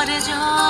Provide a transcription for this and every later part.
ঝড় ঝড়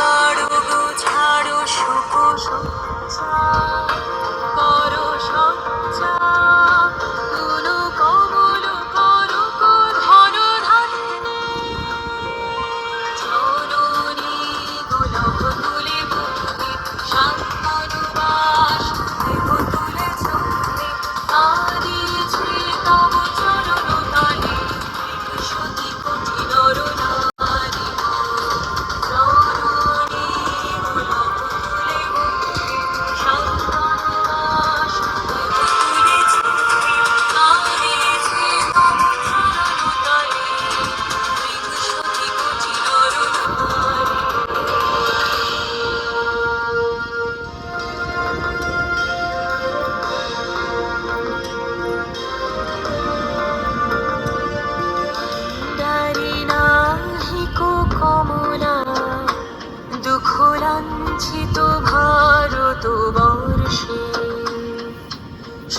গচ্ছিত ভারত বর্ষে।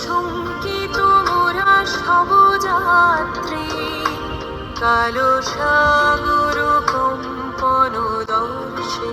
শঙ্কিত মোরা সবযাত্রী কালো সাগর কম্পন দর্শে।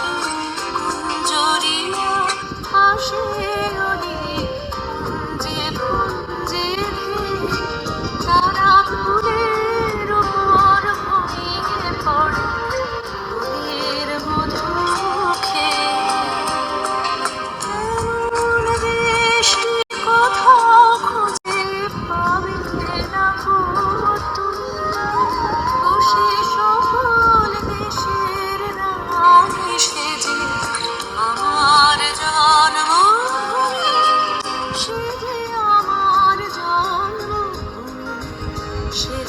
Shit.